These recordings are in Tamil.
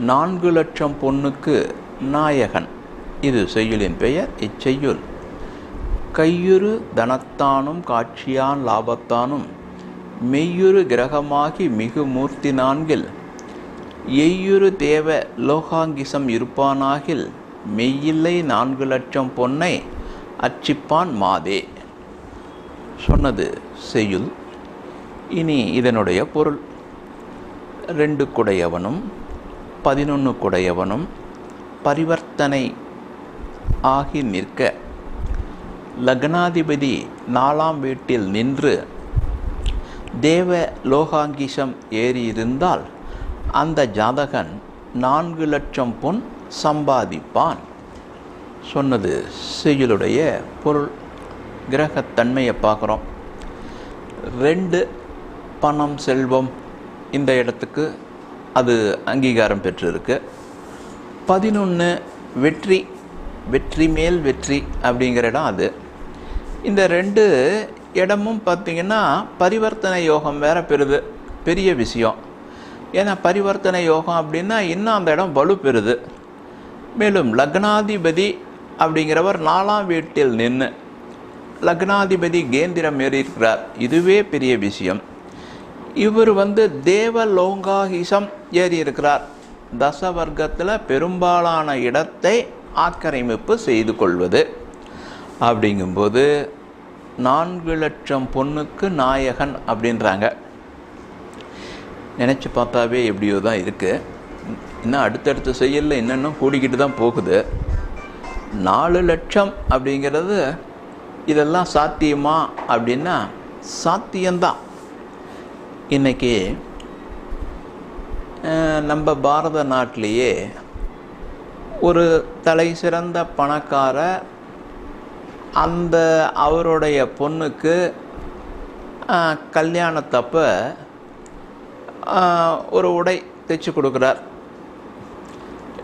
நான்கு லட்சம் பொண்ணுக்கு நாயகன். இது செய்யுளின் பெயர் இச்செய்யுள். கையுறு தனத்தானும் காட்சியான் லாபத்தானும் மெய்யுறு கிரகமாகி மிகு மூர்த்தி நான்கில் எய்யுறு தேவ லோகாங்கிசம் இருப்பானாகில் மெய்யில்லை நான்கு லட்சம் பொன்னை அச்சிப்பான் மாதே. சொன்னது செய்யுள். இனி இதனுடைய பொருள். ரெண்டு குடையவனும் பதினொன்று குடையவனும் பரிவர்த்தனை ஆகி நிற்க. லக்னாதிபதி நாலாம் வீட்டில் நின்று தேவ லோகாங்கிசம் ஏறியிருந்தால் அந்த ஜாதகன் நான்கு லட்சம் பொன் சம்பாதிப்பான். சொன்னது செய்யுளுடைய பொருள். கிரகத்தன்மையை பார்க்குறோம். ரெண்டு பணம் செல்வம் இந்த இடத்துக்கு அது அங்கீகாரம் பெற்றிருக்கு. பதினொன்று வெற்றி வெற்றி மேல் வெற்றி அப்படிங்கிற இடம் அது. இந்த ரெண்டு இடமும் பார்த்திங்கன்னா பரிவர்த்தனை யோகம் வேற பெறுது. பெரிய விஷயம். ஏன்னா பரிவர்த்தனை யோகம் அப்படின்னா இன்னும் அந்த இடம் வலு பெறுது. மேலும் லக்னாதிபதி அப்படிங்கிறவர் நாலாம் வீட்டில் நின்று லக்னாதிபதி கேந்திரம் ஏறியிருக்கிறார். இதுவே பெரிய விஷயம். இவர் வந்து தேவ லோங்காகிசம் ஏறி இருக்கிறார் தசவர்க்கத்தில் பெரும்பாலான இடத்தை ஆக்கிரமிப்பு செய்து கொள்வது. அப்படிங்கும்போது நான்கு லட்சம் பொண்ணுக்கு நாயகன் அப்படின்றாங்க. நினச்சி பார்த்தாவே எப்படியோ தான் இருக்குது இன்னும் அடுத்தடுத்த செயலில் என்னென்ன கூடிக்கிட்டு தான் போகுது. நாலு லட்சம் அப்படிங்கிறது இதெல்லாம் சாத்தியமா அப்படின்னா சாத்தியம்தான். இன்றைக்கி நம்ம பாரத நாட்டிலேயே ஒரு தலை சிறந்த பணக்கார அந்த அவருடைய பொண்ணுக்கு கல்யாணத்தப்ப ஒரு உடை தைச்சு கொடுக்குறார்.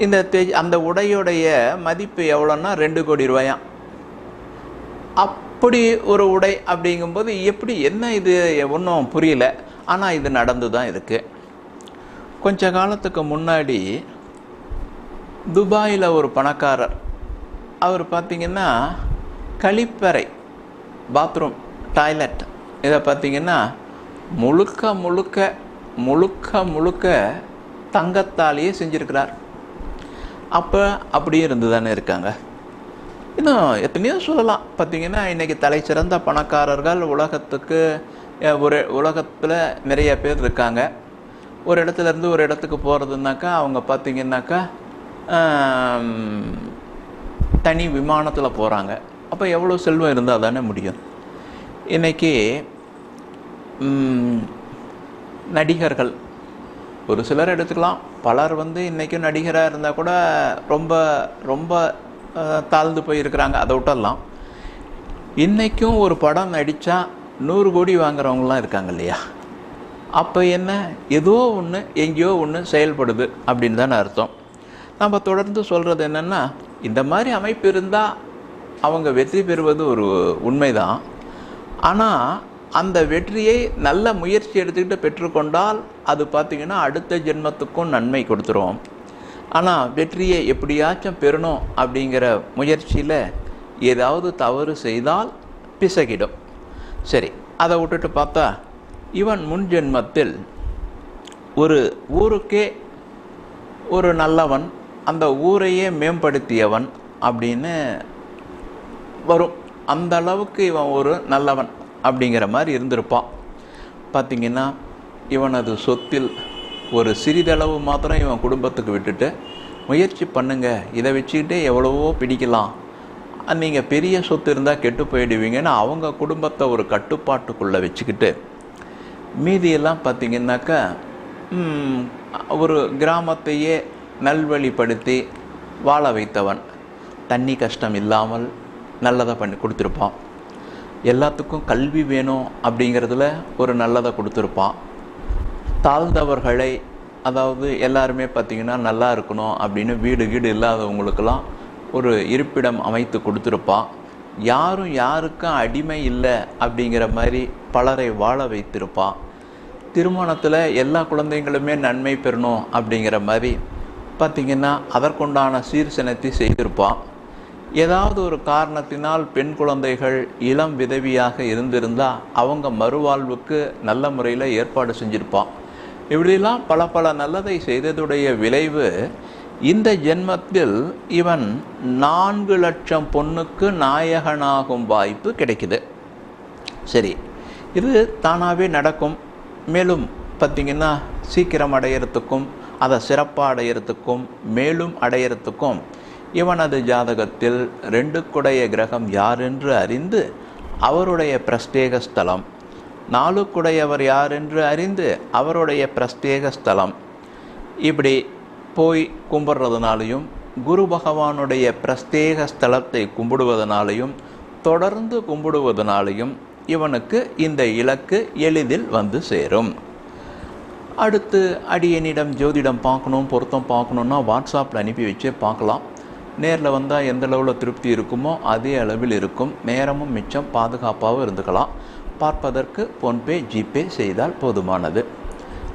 இந்த தெ அந்த உடையுடைய மதிப்பு எவ்வளோன்னா ரெண்டு கோடி ரூபாயாம் அப்படி ஒரு உடை அப்படிங்கும்போது எப்படி என்ன இது ஒன்றும் புரியல. ஆனால் இது நடந்து தான் இருக்குது கொஞ்ச காலத்துக்கு முன்னாடி துபாயில் ஒரு பணக்காரர் அவர் பார்த்திங்கன்னா கழிப்பறை பாத்ரூம் டாய்லெட் இதை பார்த்திங்கன்னா முழுக்க முழுக்க முழுக்க முழுக்க தங்கத்தாலேயே செஞ்சுருக்கிறார். அப்போ அப்படியே இருந்து தானே இருக்காங்க. இன்னும் எத்தனையோ சொல்லலாம். பார்த்திங்கன்னா இன்றைக்கி தலை சிறந்த பணக்காரர்கள் உலகத்துக்கு ஒரு உலகத்தில் நிறைய பேர் இருக்காங்க. ஒரு இடத்துலேருந்து ஒரு இடத்துக்கு போகிறதுனாக்கா அவங்க பார்த்திங்கன்னாக்கா தனி விமானத்தில் போகிறாங்க அப்போ எவ்வளோ செல்வம் இருந்தால் தானே முடியும். இன்றைக்கி நடிகர்கள் ஒரு சிலர் எடுத்துக்கலாம். பலர் வந்து இன்றைக்கும் நடிகராக இருந்தால் கூட ரொம்ப ரொம்ப தாழ்ந்து போயிருக்கிறாங்க. அதை விட்டலாம் இன்றைக்கும் ஒரு படம் நடித்தா நூறு கோடி வாங்குறவங்களாம் இருக்காங்க இல்லையா? அப்போ என்ன? ஏதோ ஒன்று எங்கேயோ ஒன்று செயல்படுது அப்படின்னு தானே அர்த்தம். நம்ம தொடர்ந்து சொல்கிறது என்னென்னா இந்த மாதிரி அமைப்பு இருந்தால் அவங்க வெற்றி பெறுவது ஒரு உண்மைதான். ஆனால் அந்த வெற்றியை நல்ல முயற்சி எடுத்துக்கிட்டு பெற்றுக்கொண்டால் அது பார்த்திங்கன்னா அடுத்த ஜென்மத்துக்கும் நன்மை கொடுத்துரும். ஆனால் வெற்றியை எப்படியாச்சும் பெறணும் அப்படிங்கிற முயற்சியில் ஏதாவது தவறு செய்தால் பிசகிடும். சரி அதை விட்டுட்டு பார்த்தா இவன் முன் ஜென்மத்தில் ஒரு ஊருக்கே ஒரு நல்லவன் அந்த ஊரையே மேம்படுத்தியவன் அப்படின்னு வரும். அந்த அளவுக்கு இவன் ஒரு நல்லவன் அப்படிங்கிற மாதிரி இருந்திருப்பான். பார்த்திங்கன்னா இவனது சொத்தில் ஒரு சிறிதளவு மாத்திரம் இவன் குடும்பத்துக்கு விட்டுட்டு முயற்சி பண்ணுங்க இதை வச்சுக்கிட்டே எவ்வளவோ பிடிக்கலாம் நீங்கள் பெரிய சொத்து இருந்தால் கெட்டு போயிடுவீங்கன்னு அவங்க குடும்பத்தை ஒரு கட்டுப்பாட்டுக்குள்ளே வச்சுக்கிட்டு மீதியெல்லாம் பார்த்திங்கன்னாக்கா ஒரு கிராமத்தையே நல்வழிப்படுத்தி வாழ வைத்தவன். தண்ணி கஷ்டம் இல்லாமல் நல்லதை பண்ணி கொடுத்துருப்பான். எல்லாத்துக்கும் கல்வி வேணும் அப்படிங்கிறதுல ஒரு நல்லதை கொடுத்துருப்பான். தாழ்ந்தவர்களை அதாவது எல்லாருமே பார்த்திங்கன்னா நல்லா இருக்கணும் அப்படின்னு வீடு கீடு இல்லாதவங்களுக்கெல்லாம் ஒரு இருப்பிடம் அமைத்து கொடுத்துருப்பான் யாரும் யாருக்கும் அடிமை இல்லை அப்படிங்கிற மாதிரி பலரை வாழ வைத்திருப்பான் திருமணத்தில் எல்லா குழந்தைங்களுமே நன்மை பெறணும் அப்படிங்கிற மாதிரி பார்த்திங்கன்னா அதற்குண்டான சீர்சனத்தை செய்திருப்பான் ஏதாவது ஒரு காரணத்தினால் பெண் குழந்தைகள் இளம் விதவியாக இருந்திருந்தால் அவங்க மறுவாழ்வுக்கு நல்ல முறையில் ஏற்பாடு செஞ்சுருப்பான் இப்படிலாம் பல பல நல்லதை செய்ததுடைய விளைவு இந்த ஜென்மத்தில் இவன் நான்கு லட்சம் பொண்ணுக்கு நாயகனாகும் வாய்ப்பு கிடைக்குது. சரி இது தானாகவே நடக்கும். மேலும் பார்த்திங்கன்னா சீக்கிரம் அடையிறதுக்கும் அதை சிறப்பாக அடையிறதுக்கும் மேலும் அடையிறதுக்கும் இவனது ஜாதகத்தில் ரெண்டு குடைய கிரகம் என்று அறிந்து அவருடைய பிரஸ்தேக ஸ்தலம் நாலுக்குடையவர் யார் என்று அறிந்து அவருடைய பிரஸ்தேக ஸ்தலம். இப்படி போய் கும்பிட்றதுனாலையும் குரு பகவானுடைய பிரஸ்தேக ஸ்தலத்தை கும்பிடுவதனாலையும் தொடர்ந்து கும்பிடுவதனாலையும் இவனுக்கு இந்த இலக்கு எளிதில் வந்து சேரும். அடுத்து அடியனிடம் ஜோதிடம் பார்க்கணும் பொருத்தம் பார்க்கணுன்னா வாட்ஸ்அப்பில் அனுப்பி வச்சு பார்க்கலாம். நேரில் வந்தால் எந்த அளவில் திருப்தி இருக்குமோ அதே அளவில் இருக்கும். நேரமும் மிச்சம் பாதுகாப்பாகவும் இருந்துக்கலாம். பார்ப்பதற்கு ஃபோன்பே ஜிபே செய்தால் போதுமானது.